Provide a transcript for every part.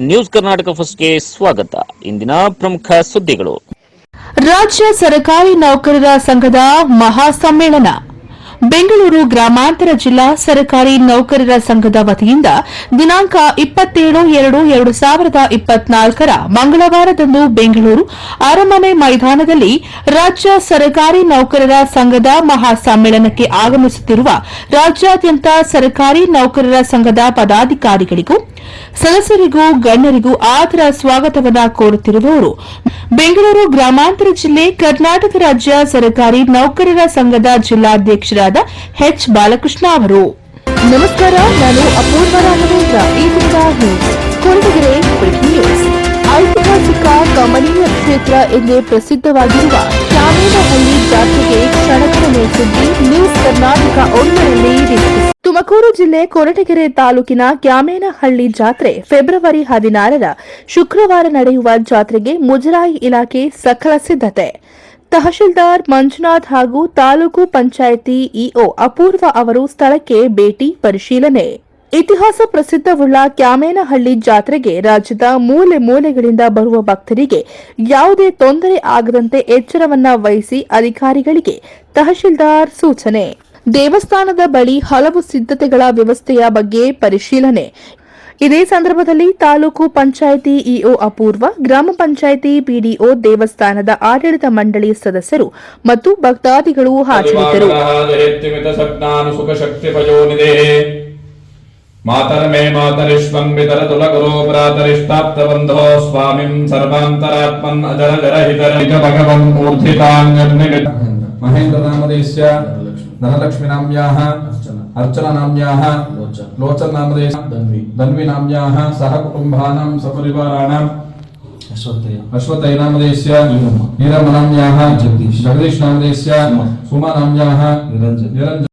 News Karnataka ಫಸ್ಟ್ಗೆ ಸ್ವಾಗತ. ಇಂದಿನ ಪ್ರಮುಖ ಸುದ್ದಿಗಳು. ರಾಜ್ಯ ಸರ್ಕಾರಿ ನೌಕರರ ಸಂಘದ ಮಹಾಸಮ್ಮೇಳನ. ಬೆಂಗಳೂರು ಗ್ರಾಮಾಂತರ ಜಿಲ್ಲಾ ಸರ್ಕಾರಿ ನೌಕರರ ಸಂಘದ ವತಿಯಿಂದ ದಿನಾಂಕ ಇಪ್ಪತ್ತೇಳು ಎರಡು ಎರಡು ಸಾವಿರದ ಇಪ್ಪತ್ನಾಲ್ಕರ ಮಂಗಳವಾರದಂದು ಬೆಂಗಳೂರು ಅರಮನೆ ಮೈದಾನದಲ್ಲಿ ರಾಜ್ಯ ಸರ್ಕಾರಿ ನೌಕರರ ಸಂಘದ ಮಹಾಸಮ್ಮೇಳನಕ್ಕೆ ಆಗಮಿಸುತ್ತಿರುವ ರಾಜ್ಯಾದ್ಯಂತ ಸರ್ಕಾರಿ ನೌಕರರ ಸಂಘದ ಪದಾಧಿಕಾರಿಗಳಿಗೂ, ಸದಸ್ಯರಿಗೂ, ಗಣ್ಯರಿಗೂ ಆದರ ಸ್ವಾಗತವನ್ನು ಕೋರುತ್ತಿರುವವರು ಬೆಂಗಳೂರು ಗ್ರಾಮಾಂತರ ಜಿಲ್ಲೆ ಕರ್ನಾಟಕ ರಾಜ್ಯ ಸರ್ಕಾರಿ ನೌಕರರ ಸಂಘದ ಜಿಲ್ಲಾಧ್ಯಕ್ಷರಾದ ಎಚ್ ಬಾಲಕೃಷ್ಣ ಅವರು. ನಮಸ್ಕಾರ, ನಾನು ಅಪೂರ್ವ ರಾಘವೇಂದ್ರ, ಈ ಕೊರಟಗೆರೆ ನ್ಯೂಸ್ ಐತಿಹಾಸಿಕ ಕಮನೀಯ ಕ್ಷೇತ್ರ ಎಂದೇ ಪ್ರಸಿದ್ಧವಾಗಿರುವ ಚಾಮೇನಹಳ್ಳಿ ಜಾತ್ರೆಗೆ ಕ್ಷಣಗಣನೆ ಸುದ್ದಿ ನ್ಯೂಸ್ ಕರ್ನಾಟಕ ಒಂದರಲ್ಲಿ ಇದೆ ತುಮಕೂರು ಜಿಲ್ಲೆ ಕೊರಟಗೆರೆ ತಾಲೂಕಿನ ಕ್ಯಾಮೇನಹಳ್ಳಿ ಜಾತ್ರೆ ಫೆಬ್ರವರಿ ಹದಿನಾರರ ಶುಕ್ರವಾರ ನಡೆಯುವ ಜಾತ್ರೆಗೆ ಮುಜರಾಯಿ ಇಲಾಖೆ ಸಕಲ ಸಿದ್ಧತೆ. ತಹಶೀಲ್ದಾರ್ ಮಂಜುನಾಥ್ ಹಾಗೂ ತಾಲೂಕು ಪಂಚಾಯಿತಿ ಇಒ ಅಪೂರ್ವ ಅವರು ಸ್ಥಳಕ್ಕೆ ಭೇಟಿ ಪರಿಶೀಲನೆ. ಇತಿಹಾಸ ಪ್ರಸಿದ್ಧವುಳ್ಳ ಕ್ಯಾಮೇನಹಳ್ಳಿ ಜಾತ್ರೆಗೆ ರಾಜ್ಯದ ಮೂಲೆ ಮೂಲೆಗಳಿಂದ ಬರುವ ಭಕ್ತರಿಗೆ ಯಾವುದೇ ತೊಂದರೆ ಆಗದಂತೆ ಎಚ್ಚರವನ್ನ ವಹಿಸಿ ಅಧಿಕಾರಿಗಳಿಗೆ ತಹಶೀಲ್ದಾರ್ ಸೂಚನೆ. ದೇವಸ್ಥಾನದ ಬಳಿ ಹಲವು ಸಿದ್ಧತೆಗಳ ವ್ಯವಸ್ಥೆಯ ಬಗ್ಗೆ ಪರಿಶೀಲನೆ. ಇದೇ ಸಂದರ್ಭದಲ್ಲಿ ತಾಲೂಕು ಪಂಚಾಯಿತಿ ಇಒ ಅಪೂರ್ವ ಗ್ರಾಮ ಪಂಚಾಯಿತಿ ಪಿಡಿಒ ದೇವಸ್ಥಾನದ ಆಡಳಿತ ಮಂಡಳಿ ಸದಸ್ಯರು ಮತ್ತು ಭಕ್ತಾದಿಗಳು ಹಾಜರಿದ್ದರು. ಮಾತರ ಮೇ ಮಾತರಿಶ್ವಂ ಪ್ರಾತರಿಸ್ಠಾಪ್ತ ಬಂಧೋ ಸ್ವಾಮಿಂ ಸರ್ವಾಂತರಾತ್ಮನ್ ಅಜರ ಜರಹಿತರಿತ ಭಗವನ್ ಊರ್ಧಿತಾನ್ಯರ್ನಿಮಿತ ಮಹೇಂದ್ರ ನಾಮದೇಶ್ಯ ಧನಲಕ್ಷ್ಮಿ. ನಾಮ್ಯಾಹ ಅರ್ಚನಾ ನಾಮ್ಯಾಹ च लोचन नामदेश धन्वी धन्वी नाम्याः सह कुटुम्बानां सपरिवाराणाम् अश्वतय अश्वतय नामदेशस्य नीरम नाम्याः जगदीश जगदीश नामदेशस्य सुमा नाम्याः निरञ्जन निरञ्जन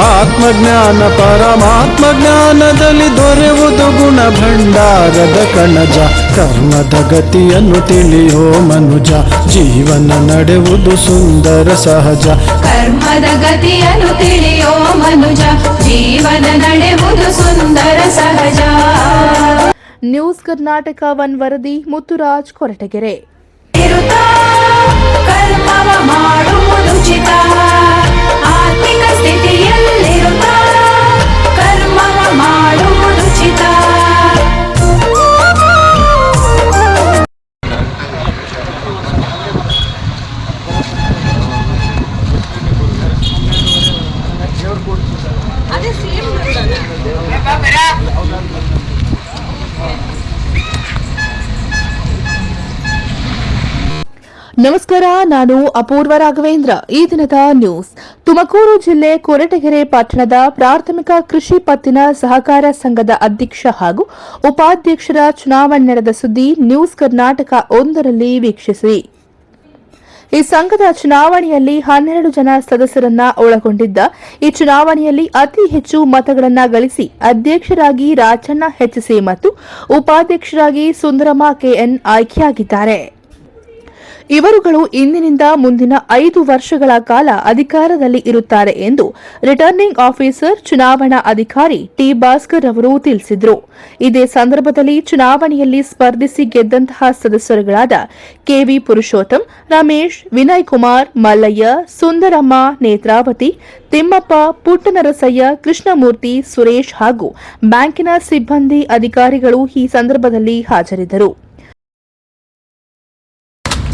ಆತ್ಮಜ್ಞಾನ ಪರಮಾತ್ಮ ಜ್ಞಾನದಲ್ಲಿ ದೊರೆಯುವುದು ಗುಣ ಭಂಡಾರದ ಕಣಜ. ಕರ್ಮದ ಗತಿಯನ್ನು ತಿಳಿಯೋ ಮನುಜ. ಜೀವನ ನಡೆಯುವುದು ಸುಂದರ ಸಹಜ. ಕರ್ಮದ ಗತಿಯನ್ನು ತಿಳಿಯೋ ಮನುಜ. ಜೀವನ ನಡೆಯುವುದು ಸುಂದರ ಸಹಜ. ನ್ಯೂಸ್ ಕರ್ನಾಟಕ ಒನ್ ವರದಿ ಮುತ್ತುರಾಜ್ ಕೊರಟಗೆರೆ. ಕರ್ಮವ ಮಾಡುವುದುಚಿತ ಆತ್ಮಿಕ ಕರ್ಮವ ನಮಸ್ಕಾರ, ನಾನು ಅಪೂರ್ವ ರಾಘವೇಂದ್ರ. ಈ ದಿನದ ನ್ಯೂಸ್. ತುಮಕೂರು ಜಿಲ್ಲೆ ಕೊರಟಗೆರೆ ಪಟ್ಟಣದ ಪ್ರಾಥಮಿಕ ಕೃಷಿ ಪತ್ತಿನ ಸಹಕಾರ ಸಂಘದ ಅಧ್ಯಕ್ಷ ಹಾಗೂ ಉಪಾಧ್ಯಕ್ಷರ ಚುನಾವಣೆ ನಡೆದ ಸುದ್ದಿ ನ್ಯೂಸ್ ಕರ್ನಾಟಕ ಒಂದರಲ್ಲಿ ವೀಕ್ಷಿಸಿ. ಈ ಸಂಘದ ಚುನಾವಣೆಯಲ್ಲಿ ಹನ್ನೆರಡು ಜನ ಸದಸ್ಯರನ್ನ ಒಳಗೊಂಡಿದ್ದ. ಈ ಚುನಾವಣೆಯಲ್ಲಿ ಅತಿ ಹೆಚ್ಚು ಮತಗಳನ್ನ ಗಳಿಸಿ ಅಧ್ಯಕ್ಷರಾಗಿ ರಾಜಣ್ಣ ಹೆಚ್ಸಿ ಮತ್ತು ಉಪಾಧ್ಯಕ್ಷರಾಗಿ ಸುಂದರಮ್ಮ ಕೆಎನ್ ಆಯ್ಕೆಯಾಗಿದ್ದಾರೆ. ಇವರುಗಳು ಇಂದಿನಿಂದ ಮುಂದಿನ ಐದು ವರ್ಷಗಳ ಕಾಲ ಅಧಿಕಾರದಲ್ಲಿ ಇರುತ್ತಾರೆ ಎಂದು ರಿಟರ್ನಿಂಗ್ ಆಫೀಸರ್ ಚುನಾವಣಾ ಅಧಿಕಾರಿ ಟಿ ಭಾಸ್ಕರ್ ಅವರು ತಿಳಿಸಿದರು. ಇದೇ ಸಂದರ್ಭದಲ್ಲಿ ಚುನಾವಣೆಯಲ್ಲಿ ಸ್ಪರ್ಧಿಸಿ ಗೆದ್ದಂತಹ ಸದಸ್ಯರುಗಳಾದ ಕೆವಿ ಪುರುಷೋತ್ತಮ್, ರಮೇಶ್, ವಿನಯ್ ಕುಮಾರ್, ಮಲ್ಲಯ್ಯ, ಸುಂದರಮ್ಮ, ನೇತ್ರಾವತಿ, ತಿಮ್ಮಪ್ಪ, ಪುಟ್ಟನರಸಯ್ಯ, ಕೃಷ್ಣಮೂರ್ತಿ, ಸುರೇಶ್ ಹಾಗೂ ಬ್ಯಾಂಕಿನ ಸಿಬ್ಬಂದಿ ಅಧಿಕಾರಿಗಳು ಈ ಸಂದರ್ಭದಲ್ಲಿ ಹಾಜರಿದ್ದರು.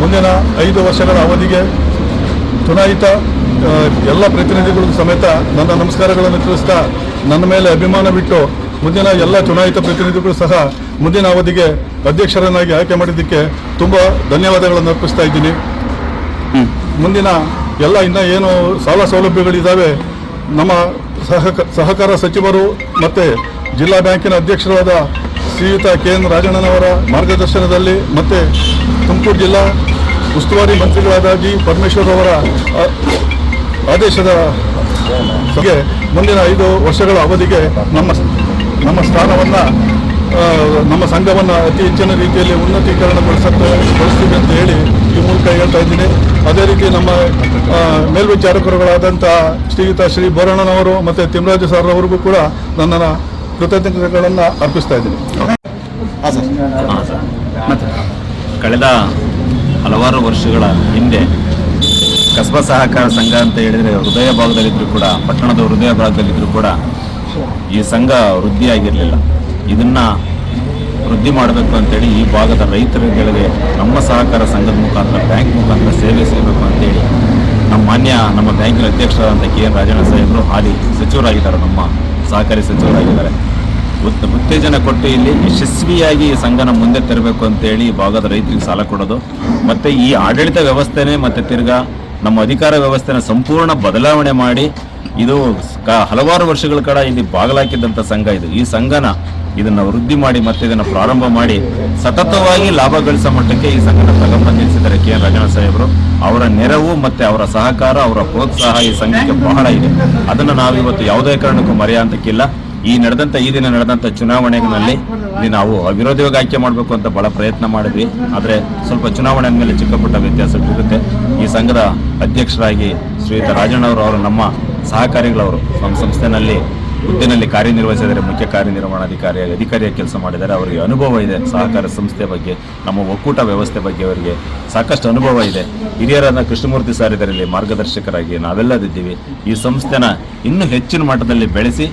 ಮುಂದಿನ ಐದು ವರ್ಷಗಳ ಅವಧಿಗೆ ಚುನಾಯಿತ ಎಲ್ಲ ಪ್ರತಿನಿಧಿಗಳ ಸಮೇತ ನನ್ನ ನಮಸ್ಕಾರಗಳನ್ನು ತಿಳಿಸ್ತಾ ನನ್ನ ಮೇಲೆ ಅಭಿಮಾನ ಬಿಟ್ಟು ಮುಂದಿನ ಎಲ್ಲ ಚುನಾಯಿತ ಪ್ರತಿನಿಧಿಗಳು ಸಹ ಮುಂದಿನ ಅವಧಿಗೆ ಅಧ್ಯಕ್ಷರನ್ನಾಗಿ ಆಯ್ಕೆ ಮಾಡಿದ್ದಕ್ಕೆ ತುಂಬ ಧನ್ಯವಾದಗಳನ್ನು ಅರ್ಪಿಸ್ತಾ ಇದ್ದೀನಿ. ಮುಂದಿನ ಎಲ್ಲ ಇನ್ನ ಏನು ಸಾಲ ಸೌಲಭ್ಯಗಳಿದ್ದಾವೆ, ನಮ್ಮ ಸಹಕ, ಸಹಕಾರ ಸಚಿವರು ಮತ್ತು ಜಿಲ್ಲಾ ಬ್ಯಾಂಕಿನ ಅಧ್ಯಕ್ಷರಾದ ಶ್ರೀಯುತ ಕೆ ಎನ್ ರಾಜಣ್ಣನವರ ಮಾರ್ಗದರ್ಶನದಲ್ಲಿ ಮತ್ತು ತುಮಕೂರು ಜಿಲ್ಲಾ ಉಸ್ತುವಾರಿ ಮಂತ್ರಿಗಳಾದ ಜಿ ಪರಮೇಶ್ವರ್ ಅವರ ಆದೇಶದ ಬಗ್ಗೆ ಮುಂದಿನ ಐದು ವರ್ಷಗಳ ಅವಧಿಗೆ ನಮ್ಮ ನಮ್ಮ ಸ್ಥಾನವನ್ನು ನಮ್ಮ ಸಂಘವನ್ನು ಅತಿ ಹೆಚ್ಚಿನ ರೀತಿಯಲ್ಲಿ ಉನ್ನತೀಕರಣಗೊಳಿಸುತ್ತೆ ಬಳಸ್ತೀವಿ ಅಂತ ಹೇಳಿ ಈ ಮೂಲಕ ಹೇಳ್ತಾ ಇದ್ದೀನಿ. ಅದೇ ರೀತಿ ನಮ್ಮ ಮೇಲ್ವಿಚಾರಕರುಗಳಾದಂಥ ಶ್ರೀಯುತ ಶ್ರೀ ಬೋರಣ್ಣನವರು ಮತ್ತು ತಿಮ್ಮರಾಜು ಸರ್ ಅವರಿಗೂ ಕೂಡ ನನ್ನ ಕೃತಜ್ಞತೆಗಳನ್ನು ಅರ್ಪಿಸ್ತಾ ಇದ್ದೀನಿ. ಕಳೆದ ಹಲವಾರು ವರ್ಷಗಳ ಹಿಂದೆ ಕಸಬಾ ಸಹಕಾರ ಸಂಘ ಅಂತ ಹೇಳಿದರೆ ಹೃದಯ ಭಾಗದಲ್ಲಿದ್ದರೂ ಕೂಡ, ಪಟ್ಟಣದ ಹೃದಯ ಭಾಗದಲ್ಲಿದ್ದರೂ ಕೂಡ ಈ ಸಂಘ ವೃದ್ಧಿಯಾಗಿರಲಿಲ್ಲ. ಇದನ್ನು ವೃದ್ಧಿ ಮಾಡಬೇಕು ಅಂತೇಳಿ ಈ ಭಾಗದ ರೈತರುಗಳಿಗೆ ನಮ್ಮ ಸಹಕಾರ ಸಂಘದ ಮುಖಾಂತರ, ಬ್ಯಾಂಕ್ ಮುಖಾಂತರ ಸೇವೆ ಸಿಗಬೇಕು ಅಂತೇಳಿ ನಮ್ಮ ಮಾನ್ಯ ನಮ್ಮ ಬ್ಯಾಂಕಿನ ಅಧ್ಯಕ್ಷರಾದಂಥ ಕೆ ಎನ್ ರಾಜಣ್ಣ ಸಾಹೇಬರು ಹಾಲಿ ಸಚಿವರಾಗಿದ್ದಾರೆ, ನಮ್ಮ ಸಹಕಾರಿ ಸಚಿವರಾಗಿದ್ದಾರೆ. ಉತ್ತೇಜನ ಕೊಟ್ಟು ಇಲ್ಲಿ ಯಶಸ್ವಿಯಾಗಿ ಈ ಸಂಘನ ಮುಂದೆ ತರಬೇಕು ಅಂತೇಳಿ ಈ ಭಾಗದ ರೈತರಿಗೆ ಸಾಲ ಕೊಡೋದು. ಮತ್ತೆ ಈ ಆಡಳಿತ ವ್ಯವಸ್ಥೆನೇ ಮತ್ತೆ ತಿರ್ಗಾ ನಮ್ಮ ಅಧಿಕಾರ ವ್ಯವಸ್ಥೆನ ಸಂಪೂರ್ಣ ಬದಲಾವಣೆ ಮಾಡಿ ಇದು ಹಲವಾರು ವರ್ಷಗಳ ಕಡ ಇಲ್ಲಿ ಬಾಗಲಾಕಿದ್ದಂಥ ಸಂಘ ಇದು. ಈ ಸಂಘನ ಇದನ್ನು ವೃದ್ಧಿ ಮಾಡಿ ಮತ್ತೆ ಇದನ್ನ ಪ್ರಾರಂಭ ಮಾಡಿ ಸತತವಾಗಿ ಲಾಭ ಗಳಿಸೋ ಮಟ್ಟಕ್ಕೆ ಈ ಸಂಘನ ತಗಂಬ ನಿಲ್ಲಿಸಿದ್ದಾರೆ ಕೆ ಎನ್ ರಾಜಣ್ಣ ಸಾಹೇಬರು. ಅವರ ನೆರವು ಮತ್ತೆ ಅವರ ಸಹಕಾರ, ಅವರ ಪ್ರೋತ್ಸಾಹ ಈ ಸಂಘಕ್ಕೆ ಬಹಳ ಇದೆ. ಅದನ್ನ ನಾವಿವತ್ತು ಯಾವುದೇ ಕಾರಣಕ್ಕೂ ಮರೆಯುವಂತಕ್ಕಿಲ್ಲ ಈ ನಡೆದಂತ ಈ ದಿನ ನಡೆದಂತ ಚುನಾವಣೆಗಳಲ್ಲಿ ನಾವು ಅವಿರೋಧವಾಗಿ ಆಯ್ಕೆ ಮಾಡಬೇಕು ಅಂತ ಬಹಳ ಪ್ರಯತ್ನ ಮಾಡಿದ್ವಿ. ಆದ್ರೆ ಸ್ವಲ್ಪ ಚುನಾವಣೆ ಮೇಲೆ ಚಿಕ್ಕ ಪುಟ್ಟ ವ್ಯತ್ಯಾಸ ಇರುತ್ತೆ. ಈ ಸಂಘದ ಅಧ್ಯಕ್ಷರಾಗಿ ಶ್ರೀಯುತ ರಾಜಣ್ಣವರು ಅವರು ನಮ್ಮ ಸಹಕಾರಿಗಳವರು ನಮ್ಮ ಸಂಸ್ಥೆನಲ್ಲಿ ಹುದ್ದೆನಲ್ಲಿ ಕಾರ್ಯನಿರ್ವಹಿಸಿದರೆ ಮುಖ್ಯ ಕಾರ್ಯನಿರ್ವಹಣಾಧಿಕಾರಿಯಾಗಿ ಅಧಿಕಾರಿಯಾಗಿ ಕೆಲಸ ಮಾಡಿದರೆ ಅವರಿಗೆ ಅನುಭವ ಇದೆ. ಸಹಕಾರ ಸಂಸ್ಥೆ ಬಗ್ಗೆ, ನಮ್ಮ ಒಕ್ಕೂಟ ವ್ಯವಸ್ಥೆ ಬಗ್ಗೆ ಅವರಿಗೆ ಸಾಕಷ್ಟು ಅನುಭವ ಇದೆ. ಹಿರಿಯರಾದ ಕೃಷ್ಣಮೂರ್ತಿ ಸರ್ ಇದರಲ್ಲಿ ಮಾರ್ಗದರ್ಶಕರಾಗಿ ನಾವೆಲ್ಲದಿದ್ದೀವಿ ಈ ಸಂಸ್ಥೆನ ಇನ್ನೂ ಹೆಚ್ಚಿನ ಮಟ್ಟದಲ್ಲಿ ಬೆಳೆಸಿ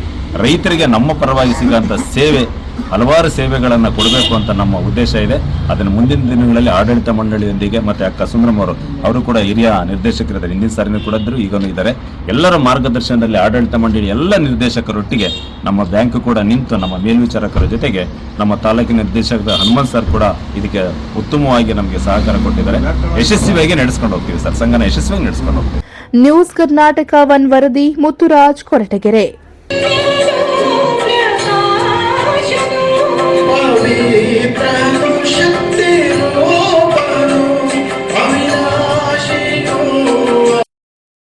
ರೈತರಿಗೆ ನಮ್ಮ ಪರವಾಗಿ ಸಿಗುವಂಥ ಸೇವೆ ಹಲವಾರು ಸೇವೆಗಳನ್ನು ಕೊಡಬೇಕು ಅಂತ ನಮ್ಮ ಉದ್ದೇಶ ಇದೆ. ಅದನ್ನು ಮುಂದಿನ ದಿನಗಳಲ್ಲಿ ಆಡಳಿತ ಮಂಡಳಿಯೊಂದಿಗೆ ಮತ್ತೆ ಅಕ್ಕ ಸುಂದ್ರಮ್ ಅವರು ಅವರು ಕೂಡ ಹಿರಿಯ ನಿರ್ದೇಶಕರಿದ್ದಾರೆ ಹಿಂದಿನ ಸಾರಿನೂ ಕೂಡ ಇದ್ರು ಈಗನೂ ಇದ್ದಾರೆ. ಎಲ್ಲರ ಮಾರ್ಗದರ್ಶನದಲ್ಲಿ ಆಡಳಿತ ಮಂಡಳಿ ಎಲ್ಲ ನಿರ್ದೇಶಕರೊಟ್ಟಿಗೆ ನಮ್ಮ ಬ್ಯಾಂಕ್ ಕೂಡ ನಿಂತು ನಮ್ಮ ಮೇಲ್ವಿಚಾರಕರ ಜೊತೆಗೆ ನಮ್ಮ ತಾಲೂಕಿನ ನಿರ್ದೇಶಕರ ಹನುಮಂತ್ ಸರ್ ಕೂಡ ಇದಕ್ಕೆ ಉತ್ತಮವಾಗಿ ನಮಗೆ ಸಹಕಾರ ಕೊಟ್ಟಿದ್ದಾರೆ. ಯಶಸ್ವಿಯಾಗಿ ನಡೆಸ್ಕೊಂಡು ಹೋಗ್ತೀವಿ ಸರ್. ಸಂಘನ ಯಶಸ್ವಿಯಾಗಿ ನಡೆಸ್ಕೊಂಡು ಹೋಗ್ತೀವಿ. ನ್ಯೂಸ್ ಕರ್ನಾಟಕ ಒನ್ ವರದಿ, ಮುತ್ತುರಾಜ್ ಕೊರಟಗೆರೆ.